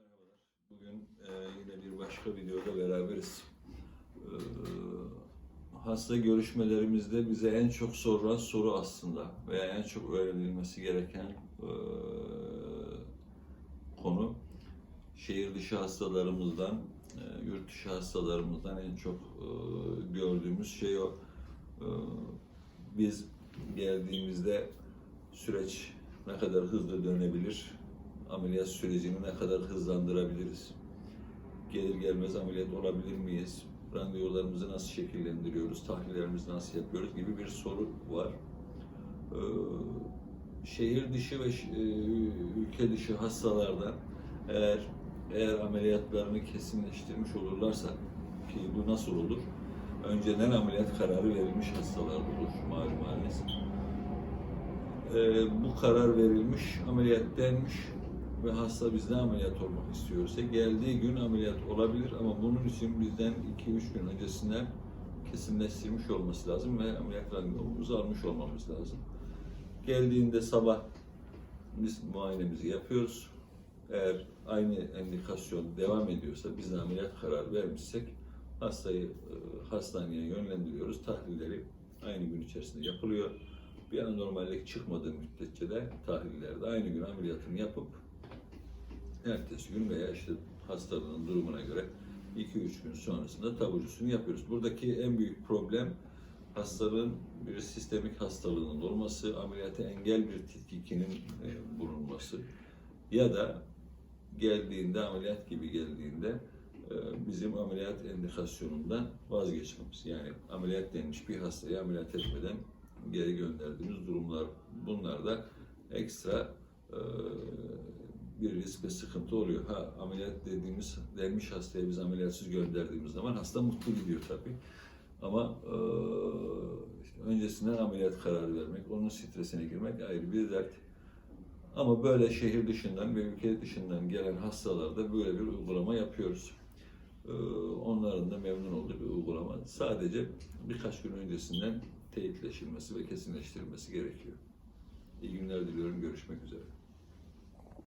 Merhabalar. Bugün e, yine bir başka videoda beraberiz. E, hasta görüşmelerimizde bize en çok sorulan soru aslında veya en çok öğrenilmesi gereken e, konu şehir dışı hastalarımızdan, e, yurt dışı hastalarımızdan en çok e, gördüğümüz şey o. E, biz geldiğimizde süreç ne kadar hızlı dönebilir, ameliyat sürecini ne kadar hızlandırabiliriz, gelir gelmez ameliyat olabilir miyiz, randevularımızı nasıl şekillendiriyoruz, tahlillerimizi nasıl yapıyoruz gibi bir soru var. Ee, şehir dışı ve e, ülke dışı hastalardan eğer eğer ameliyatlarını kesinleştirmiş olurlarsa ki bu nasıl olur? Önceden ameliyat kararı verilmiş hastalar olur malum haliniz. Ee, bu karar verilmiş, ameliyat denmiş ve hasta bizden ameliyat olmak istiyorsa geldiği gün ameliyat olabilir ama bunun için bizden 2-3 gün öncesinden kesinleştirmiş olması lazım ve ameliyat randevumuzu almış olmamız lazım. Geldiğinde sabah biz muayenemizi yapıyoruz. Eğer aynı endikasyon devam ediyorsa biz de ameliyat kararı vermişsek hastayı e, hastaneye yönlendiriyoruz. Tahlilleri aynı gün içerisinde yapılıyor. Bir anormallik çıkmadığı müddetçe de tahlillerde aynı gün ameliyatını yapıp ertesi gün veya işte hastalığın durumuna göre 2-3 gün sonrasında taburcusunu yapıyoruz. Buradaki en büyük problem hastalığın bir sistemik hastalığının olması, ameliyata engel bir tetkikinin e, bulunması ya da geldiğinde ameliyat gibi geldiğinde e, bizim ameliyat endikasyonundan vazgeçmemiz. Yani ameliyat denmiş bir hastayı ameliyat etmeden geri gönderdiğimiz durumlar. Bunlar da ekstra e, bir risk ve sıkıntı oluyor. Ha ameliyat dediğimiz denmiş hastaya biz ameliyatsız gönderdiğimiz zaman hasta mutlu gidiyor tabii. Ama e, işte öncesinden ameliyat kararı vermek, onun stresine girmek ayrı bir dert. Ama böyle şehir dışından ve ülke dışından gelen hastalarda böyle bir uygulama yapıyoruz. Ee, Onların da memnun olduğu bir uygulama. Sadece birkaç gün öncesinden teyitleşilmesi ve kesinleştirilmesi gerekiyor. İyi günler diliyorum. Görüşmek üzere.